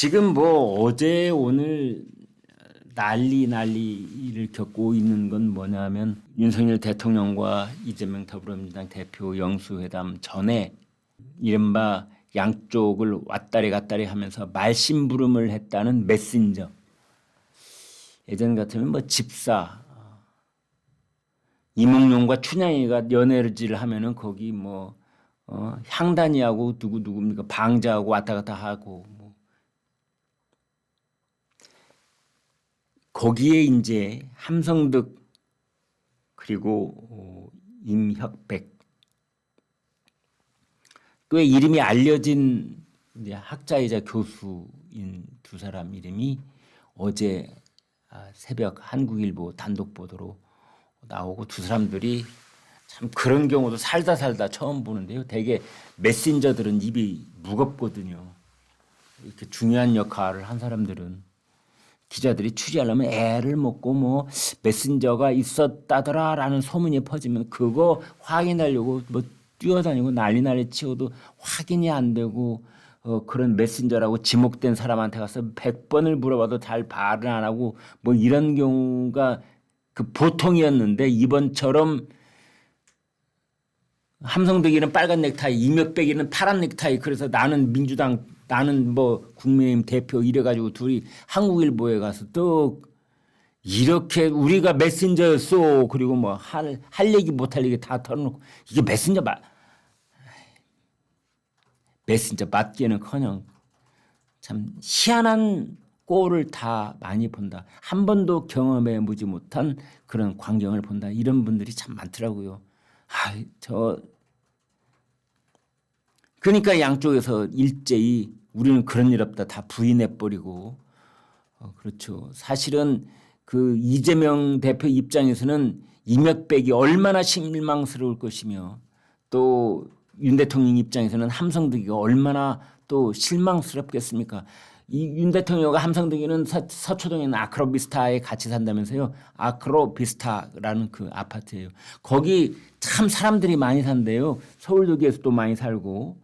지금 뭐 어제 오늘 난리 난리를 겪고 있는 건 뭐냐면 윤석열 대통령과 이재명 더불어민주당 대표 영수회담 전에 이른바 양쪽을 왔다리 갔다리 하면서 말심부름을 했다는 메신저. 예전 같으면 뭐 집사 이몽룡과 춘향이가 연애를 하면은 거기 뭐 어, 향단이하고 누구 누구입니까 방자하고 왔다 갔다 하고 뭐 거기에 이제 함성득 그리고 어, 임혁백 또 이름이 알려진 이제 학자이자 교수인 두 사람 이름이 어제 아, 새벽 한국일보 단독 보도로 나오고 두 사람들이 참 그런 경우도 살다 살다 처음 보는데요. 되게 메신저들은 입이 무겁거든요. 이렇게 중요한 역할을 한 사람들은 기자들이 취재하려면 애를 먹고 뭐 메신저가 있었다더라라는 소문이 퍼지면 그거 확인하려고 뭐 뛰어다니고 난리 난리 치고도 확인이 안 되고 어 그런 메신저라고 지목된 사람한테 가서 100번을 물어봐도 잘 발을 안 하고 뭐 이런 경우가 그 보통이었는데 이번처럼 함성득이는 빨간 넥타이, 이명백이는 파란 넥타이. 그래서 나는 민주당, 나는 뭐 국민의힘 대표 이래가지고 둘이 한국일보에 가서 또 이렇게 우리가 메신저였어. 그리고 뭐 할 할 얘기 못할 얘기 다 털어놓고 이게 메신저 마 메신저 맞기는커녕 참 희한한 꼴을 다 많이 본다. 한 번도 경험해 보지 못한 그런 광경을 본다. 이런 분들이 참 많더라고요. 아, 저 그러니까 양쪽에서 일제히 우리는 그런 일 없다 다 부인해 버리고 어, 그렇죠. 사실은 그 이재명 대표 입장에서는 이명백이 얼마나 실망스러울 것이며 또 윤 대통령 입장에서는 함성득이가 얼마나 또 실망스럽겠습니까? 이윤 대통령과 함성득이는 서, 서초동에 있는 아크로비스타에 같이 산다면서요. 아크로비스타라는 그 아파트예요. 거기 참 사람들이 많이 산대요. 서울역에서도 많이 살고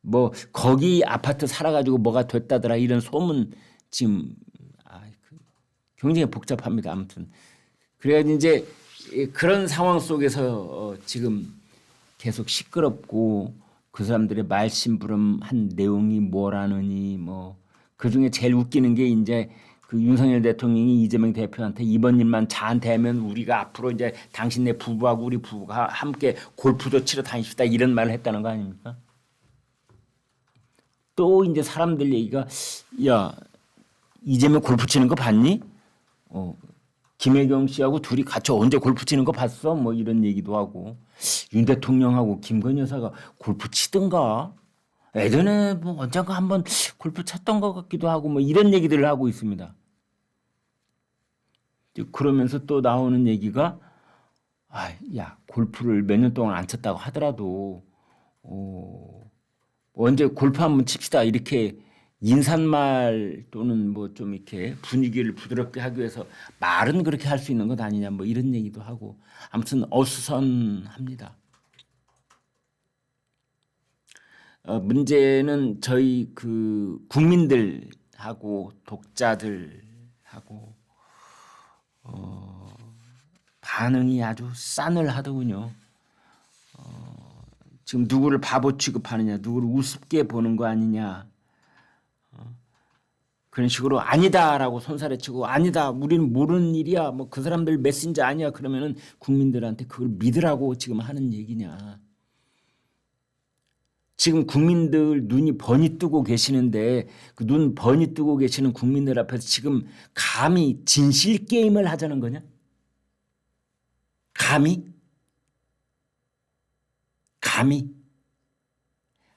뭐 거기 아파트 살아가지고 뭐가 됐다더라 이런 소문 지금 아, 그 굉장히 복잡합니다. 아무튼 그래가지고 이제 그런 상황 속에서 어, 지금 계속 시끄럽고 그 사람들의 말심부름한 내용이 뭐라느니 뭐 그 중에 제일 웃기는 게 이제 그 윤석열 대통령이 이재명 대표한테 이번 일만 잘 되면 우리가 앞으로 이제 당신네 부부하고 우리 부부가 함께 골프도 치러 다닙시다 이런 말을 했다는 거 아닙니까? 또 이제 사람들 얘기가 야 이재명 골프 치는 거 봤니? 어, 김혜경 씨하고 둘이 같이 언제 골프 치는 거 봤어? 뭐 이런 얘기도 하고 윤 대통령하고 김건희 여사가 골프 치든가 예전에 뭐 언젠가 한번 골프 쳤던 것 같기도 하고 뭐 이런 얘기들을 하고 있습니다. 그러면서 또 나오는 얘기가 아, 야 골프를 몇 년 동안 안 쳤다고 하더라도 어, 언제 골프 한번 칩시다 이렇게 인사말 또는 뭐 좀 이렇게 분위기를 부드럽게 하기 위해서 말은 그렇게 할 수 있는 것 아니냐 뭐 이런 얘기도 하고 아무튼 어수선합니다. 어, 문제는 저희 그 국민들하고 독자들하고 어, 반응이 아주 싸늘하더군요. 어, 지금 누구를 바보 취급하느냐, 누구를 우습게 보는 거 아니냐. 그런 식으로 아니다라고 손살에 치고 아니다 우리는 모르는 일이야 뭐 그 사람들 메신저 아니야 그러면은 국민들한테 그걸 믿으라고 지금 하는 얘기냐. 지금 국민들 눈이 번이 뜨고 계시는데 그 눈 번이 뜨고 계시는 국민들 앞에서 지금 감히 진실 게임을 하자는 거냐? 감히 감히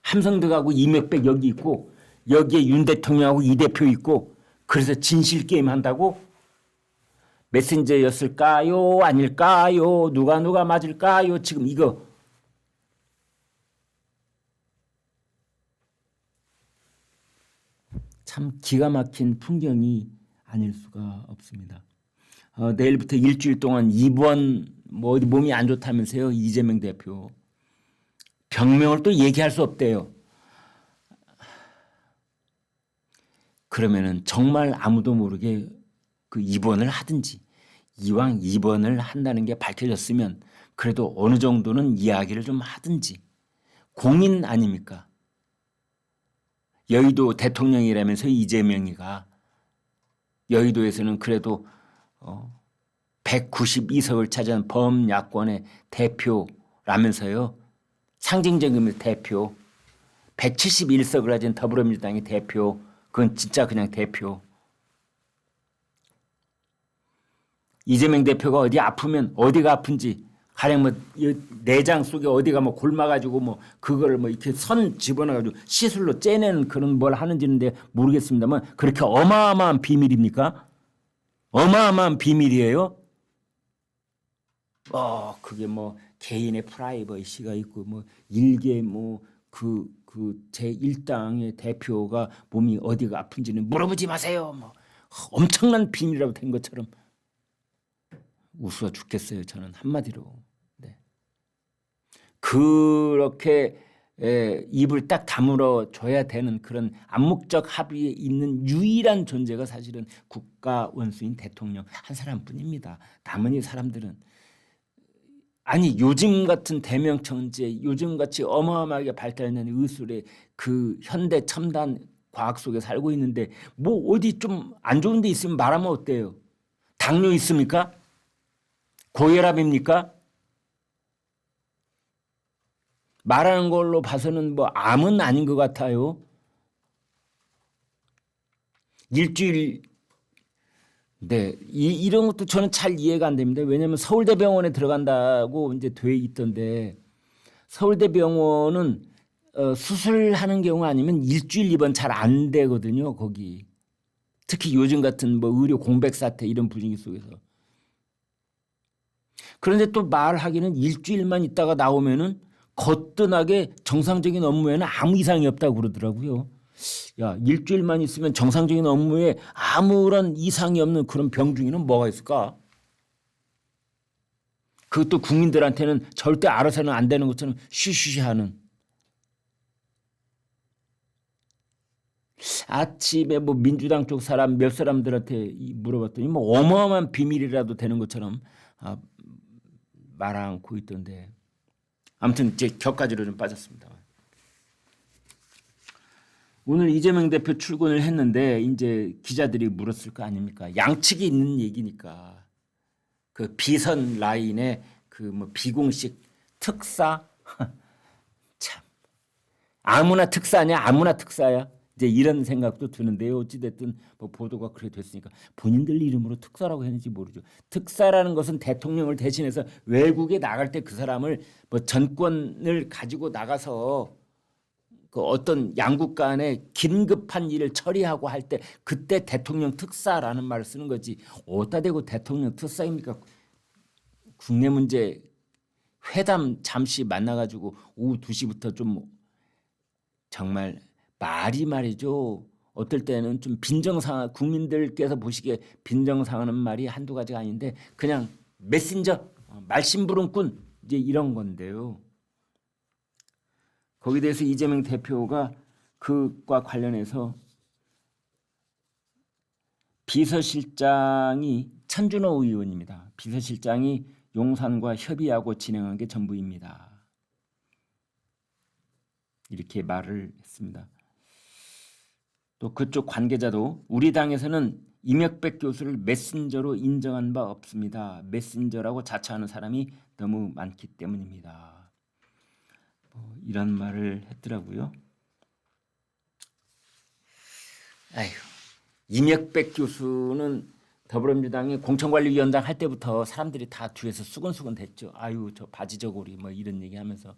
함성득하고 이명백 여기 있고 여기에 윤 대통령하고 이 대표 있고 그래서 진실 게임 한다고? 메신저였을까요? 아닐까요? 누가 누가 맞을까요? 지금 이거 참 기가 막힌 풍경이 아닐 수가 없습니다. 어, 내일부터 일주일 동안 입원 뭐 몸이 안 좋다면서요 이재명 대표 병명을 또 얘기할 수 없대요. 그러면은 정말 아무도 모르게 그 입원을 하든지 이왕 입원을 한다는 게 밝혀졌으면 그래도 어느 정도는 이야기를 좀 하든지 공인 아닙니까? 여의도 대통령이라면서 이재명이가 여의도에서는 그래도 어 192석을 차지한 범야권의 대표라면서요. 상징적인 대표. 171석을 가진 더불어민주당의 대표. 그건 진짜 그냥 대표. 이재명 대표가 어디 아프면 어디가 아픈지 가령 뭐이 내장 속에 어디가 뭐 골마가지고 뭐 그거를 뭐 이렇게 선 집어넣어가지고 시술로 째내는 그런 뭘 하는지는 모르겠습니다만 그렇게 어마어마한 비밀입니까? 어마어마한 비밀이에요. 어 그게 뭐 개인의 프라이버시가 있고 뭐 일개 뭐 그 그 제 일당의 대표가 몸이 어디가 아픈지는 물어보지 마세요. 뭐 엄청난 비밀이라고 된 것처럼 웃어 죽겠어요. 저는 한마디로. 네. 그렇게 에, 입을 딱 다물어 줘야 되는 그런 암묵적 합의에 있는 유일한 존재가 사실은 국가 원수인 대통령 한 사람뿐입니다. 나머지 사람들은 아니 요즘 같은 대명청제 요즘 같이 어마어마하게 발달된 의술의 그 현대 첨단 과학 속에 살고 있는데 뭐 어디 좀 안 좋은 데 있으면 말하면 어때요? 당뇨 있습니까? 고혈압입니까? 말하는 걸로 봐서는 뭐 암은 아닌 것 같아요. 일주일 네, 이, 이런 것도 저는 잘 이해가 안 됩니다. 왜냐하면 서울대병원에 들어간다고 이제 돼 있던데 서울대병원은 어, 수술하는 경우 아니면 일주일 입원 잘 안 되거든요. 거기 특히 요즘 같은 뭐 의료 공백 사태 이런 분위기 속에서 그런데 또 말하기는 일주일만 있다가 나오면은 거뜬하게 정상적인 업무에는 아무 이상이 없다고 그러더라고요. 야, 일주일만 있으면 정상적인 업무에 아무런 이상이 없는 그런 병중에는 뭐가 있을까? 그것도 국민들한테는 절대 알아서는 안 되는 것처럼 쉬쉬하는. 아침에 뭐 민주당 쪽 사람 몇 사람들한테 이- 물어봤더니 뭐 어마어마한 비밀이라도 되는 것처럼 아, 말 않고 있던데. 아무튼 이제 격가지로 좀 빠졌습니다. 오늘 이재명 대표 출근을 했는데 이제 기자들이 물었을 거 아닙니까? 양측이 있는 얘기니까 그 비선 라인의 그 뭐 비공식 특사 참 아무나 특사냐 아무나 특사야 이제 이런 생각도 드는데요. 어찌 됐든 뭐 보도가 그렇게 됐으니까 본인들 이름으로 특사라고 했는지 모르죠. 특사라는 것은 대통령을 대신해서 외국에 나갈 때 그 사람을 뭐 전권을 가지고 나가서 그 어떤 양국 간의 긴급한 일을 처리하고 할 때 그때 대통령 특사라는 말을 쓰는 거지 어디다 대고 대통령 특사입니까? 국내 문제 회담 잠시 만나가지고 오후 2시부터 좀 정말 말이 말이죠. 어떨 때는 좀 빈정상 국민들께서 보시기에 빈정상하는 말이 한두 가지가 아닌데 그냥 메신저 어, 말심부름꾼 이제 이런 건데요. 거기에 대해서 이재명 대표가 그과 관련해서 비서실장이 천준호 의원입니다. 비서실장이 용산과 협의하고 진행한 게 전부입니다. 이렇게 말을 했습니다. 또 그쪽 관계자도 우리 당에서는 이명백 교수를 메신저로 인정한 바 없습니다. 메신저라고 자처하는 사람이 너무 많기 때문입니다. 뭐 이런 말을 했더라고요. 아휴, 이명백 교수는 더불어민주당이 공천관리위원장 할 때부터 사람들이 다 뒤에서 수근수근 됐죠. 아유 저 바지 저고리 뭐 이런 얘기하면서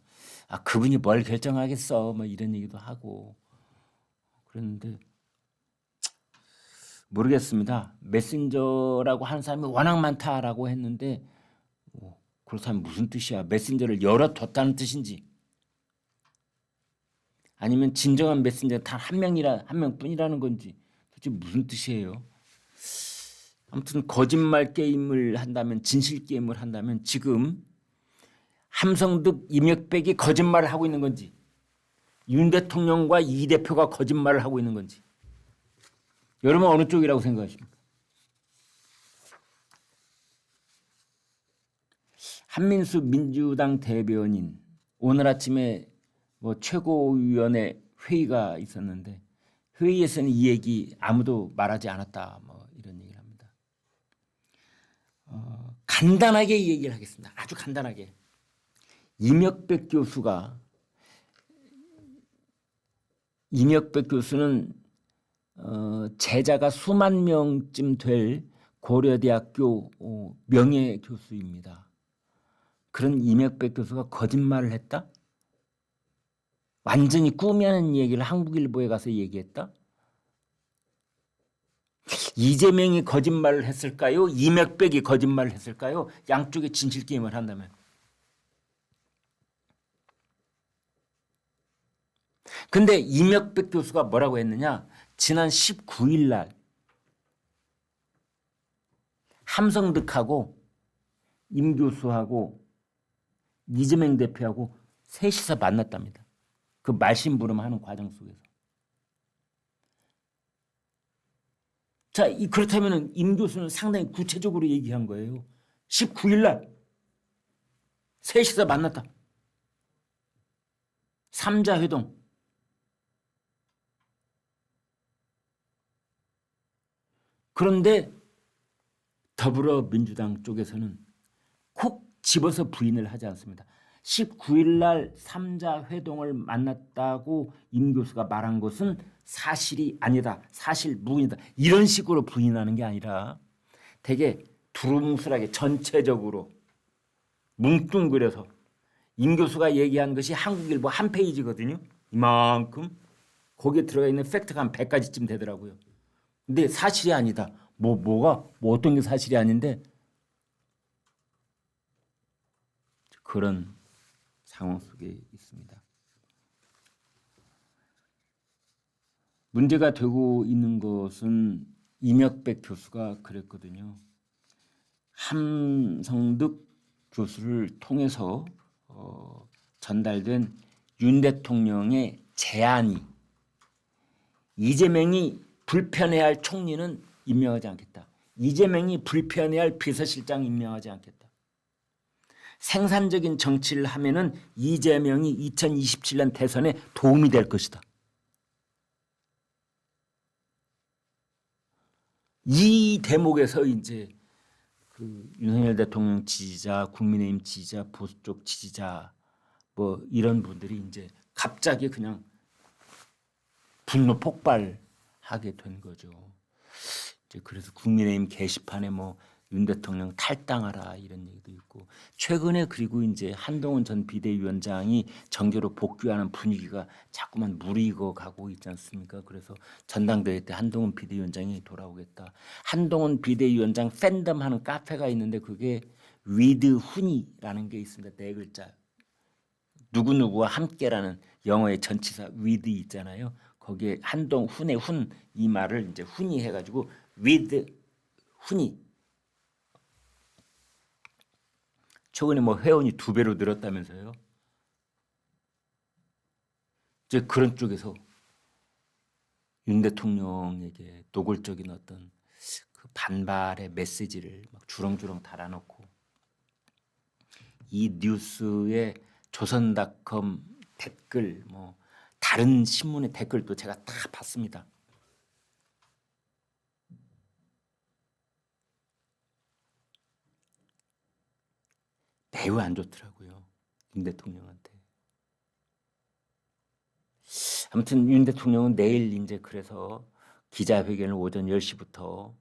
아 그분이 뭘 결정하겠어 뭐 이런 얘기도 하고 그랬는데 모르겠습니다. 메신저라고 하는 사람이 워낙 많다라고 했는데 뭐, 그렇다면 무슨 뜻이야? 메신저를 열어뒀다는 뜻인지 아니면 진정한 메신저 단한 명이라 한 명뿐이라는 건지 도대체 무슨 뜻이에요? 아무튼 거짓말 게임을 한다면 진실 게임을 한다면 지금 함성득 이명백이 거짓말을 하고 있는 건지 윤 대통령과 이 대표가 거짓말을 하고 있는 건지 여러분 어느 쪽이라고 생각하십니까? 한민수 민주당 대변인 오늘 아침에 뭐 최고위원회 회의가 있었는데 회의에서는 이 얘기 아무도 말하지 않았다 뭐 이런 얘기를 합니다. 어, 간단하게 이 얘기를 하겠습니다. 아주 간단하게 이명백 교수가 이명백 교수는 어, 제자가 수만 명쯤 될 고려대학교 어, 명예 교수입니다. 그런 이명백 교수가 거짓말을 했다? 완전히 꾸며낸 얘기를 한국일보에 가서 얘기했다? 이재명이 거짓말을 했을까요? 이명백이 거짓말을 했을까요? 양쪽의 진실 게임을 한다면. 근데 이명백 교수가 뭐라고 했느냐? 지난 19일 날 함성득하고 임 교수하고 이재명 대표하고 셋이서 만났답니다. 그 말심부름하는 과정 속에서. 자, 이 그렇다면 임 교수는 상당히 구체적으로 얘기한 거예요. 19일 날 셋이서 만났다. 삼자 회동. 그런데 더불어민주당 쪽에서는 콕 집어서 부인을 하지 않습니다. 19일 날 삼자 회동을 만났다고 임 교수가 말한 것은 사실이 아니다. 사실 무근이다. 이런 식으로 부인하는 게 아니라 되게 두루뭉술하게 전체적으로 뭉뚱그려서 임 교수가 얘기한 것이 한국일보 한 페이지거든요. 이만큼 거기에 들어가 있는 팩트가 한 100가지쯤 되더라고요. 근데 사실이 아니다. 뭐 뭐가 뭐 어떤 게 사실이 아닌데 그런 상황 속에 있습니다. 문제가 되고 있는 것은 이명백 교수가 그랬거든요. 함성득 교수를 통해서 어, 전달된 윤 대통령의 제안이 이재명이 불편해할 총리는 임명하지 않겠다. 이재명이 불편해할 비서실장 임명하지 않겠다. 생산적인 정치를 하면은 이재명이 2027년 대선에 도움이 될 것이다. 이 대목에서 이제 그 윤석열 대통령 지지자, 국민의힘 지지자, 보수 쪽 지지자 뭐 이런 분들이 이제 갑자기 그냥 분노 폭발하게 된 거죠. 이제 그래서 국민의힘 게시판에 뭐 윤 대통령 탈당하라 이런 얘기도 있고 최근에 그리고 이제 한동훈 전 비대위원장이 정계로 복귀하는 분위기가 자꾸만 무리고 가고 있지 않습니까? 그래서 전당대회 때 한동훈 비대위원장이 돌아오겠다. 한동훈 비대위원장 팬덤 하는 카페가 있는데 그게 위드 훈이라는 게 있습니다. 네 글자. 누구누구와 함께라는 영어의 전치사 with 있잖아요. 거기에 한동 훈의 훈 이 말을 이제 훈이 해가지고 with 훈이 최근에 뭐 회원이 두 배로 늘었다면서요. 이제 그런 쪽에서 윤 대통령에게 노골적인 어떤 그 반발의 메시지를 막 주렁주렁 달아놓고 이 뉴스에 조선닷컴 댓글 뭐 다른 신문의 댓글도 제가 다 봤습니다. 매우 안 좋더라고요. 윤 대통령한테. 아무튼 윤 대통령은 내일 이제 그래서 기자회견을 오전 10시부터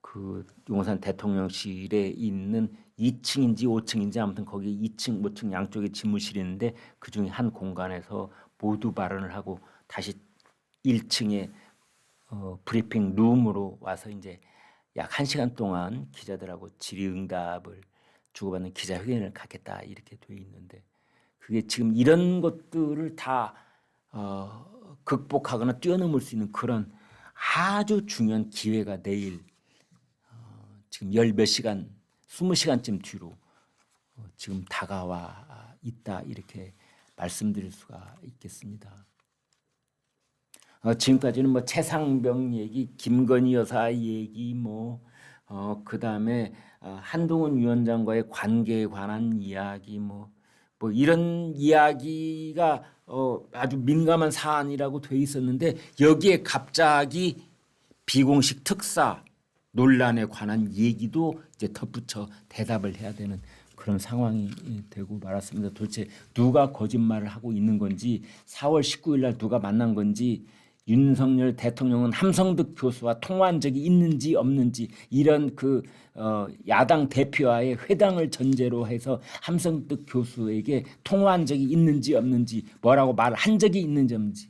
그 용산 대통령실에 있는 2층인지 5층인지 아무튼 거기 2층, 5층 양쪽에 집무실이 있는데 그 중에 한 공간에서 모두 발언을 하고 다시 1층에 어, 브리핑 룸으로 와서 이제 약 1시간 동안 기자들하고 질의응답을 주고받는 기자회견을 갖겠다 이렇게 돼 있는데 그게 지금 이런 것들을 다 어, 극복하거나 뛰어넘을 수 있는 그런 아주 중요한 기회가 내일 어, 지금 열 몇 시간, 스무 시간쯤 뒤로 어, 지금 다가와 있다 이렇게 말씀드릴 수가 있겠습니다. 어, 지금까지는 뭐 최상병 얘기, 김건희 여사 얘기, 뭐 어, 그 다음에 어, 한동훈 위원장과의 관계에 관한 이야기, 뭐, 뭐 이런 이야기가 어, 아주 민감한 사안이라고 돼 있었는데 여기에 갑자기 비공식 특사 논란에 관한 얘기도 이제 덧붙여 대답을 해야 되는 그런 상황이 되고 말았습니다. 도대체 누가 거짓말을 하고 있는 건지 4월 19일 날 누가 만난 건지 윤석열 대통령은 함성득 교수와 통화한 적이 있는지 없는지 이런 그 어, 야당 대표와의 회담을 전제로 해서 함성득 교수에게 통화한 적이 있는지 없는지 뭐라고 말한 적이 있는지 없는지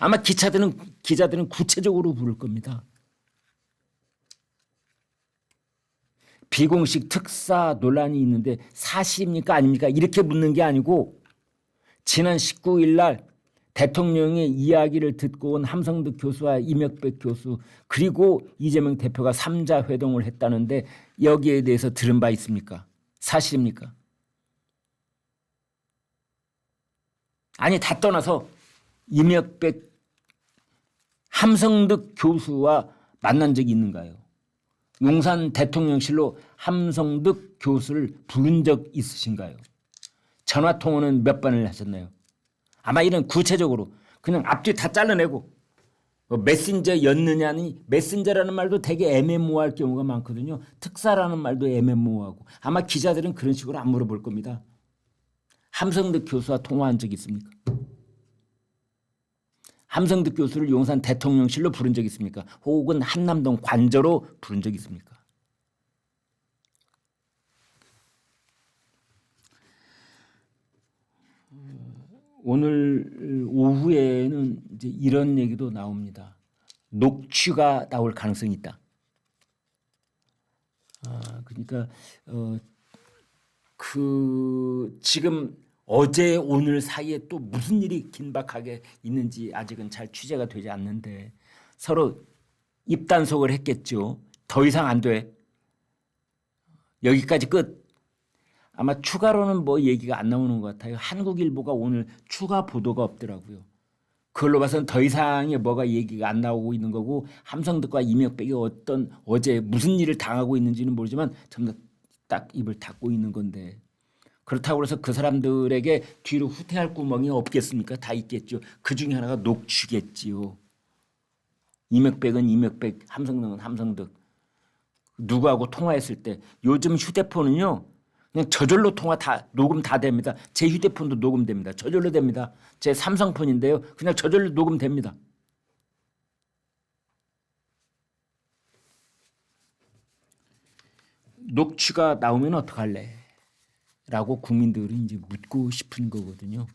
아마 기자들은 기자들은 구체적으로 물을 겁니다. 비공식 특사 논란이 있는데 사실입니까 아닙니까 이렇게 묻는 게 아니고 지난 19일 날 대통령의 이야기를 듣고 온 함성득 교수와 이명백 교수 그리고 이재명 대표가 삼자 회동을 했다는데 여기에 대해서 들은 바 있습니까? 사실입니까? 아니 다 떠나서 이명백 함성득 교수와 만난 적이 있는가요? 용산 대통령실로 함성득 교수를 부른 적 있으신가요? 전화 통화는 몇 번을 하셨나요? 아마 이런 구체적으로 그냥 앞뒤 다 잘라내고 뭐 메신저였느냐니 메신저라는 말도 되게 애매모호할 경우가 많거든요. 특사라는 말도 애매모호하고 아마 기자들은 그런 식으로 안 물어볼 겁니다. 함성득 교수와 통화한 적 있습니까? 함성득 교수를 용산 대통령실로 부른 적 있습니까? 혹은 한남동 관저로 부른 적 있습니까? 오늘 오후에는 이제 이런 얘기도 나옵니다. 녹취가 나올 가능성이 있다. 아, 그러니까 어, 그 지금 어제 오늘 사이에 또 무슨 일이 긴박하게 있는지 아직은 잘 취재가 되지 않는데 서로 입단속을 했겠죠. 더 이상 안 돼. 여기까지 끝. 아마 추가로는 뭐 얘기가 안 나오는 것 같아요. 한국일보가 오늘 추가 보도가 없더라고요. 그걸로 봐서는 더 이상의 뭐가 얘기가 안 나오고 있는 거고 함성득과 이명백이 어떤 어제 무슨 일을 당하고 있는지는 모르지만 전부 딱 입을 닫고 있는 건데 그렇다고 해서 그 사람들에게 뒤로 후퇴할 구멍이 없겠습니까? 다 있겠죠. 그 중에 하나가 녹취겠지요. 이명백은 이명백, 함성득은 함성득. 누구하고 통화했을 때 요즘 휴대폰은요. 그냥 저절로 통화 다 녹음 다 됩니다. 제 휴대폰도 녹음됩니다. 저절로 됩니다. 제 삼성폰인데요. 그냥 저절로 녹음됩니다. 녹취가 나오면 어떡할래? 라고 국민들이 이제 묻고 싶은 거거든요.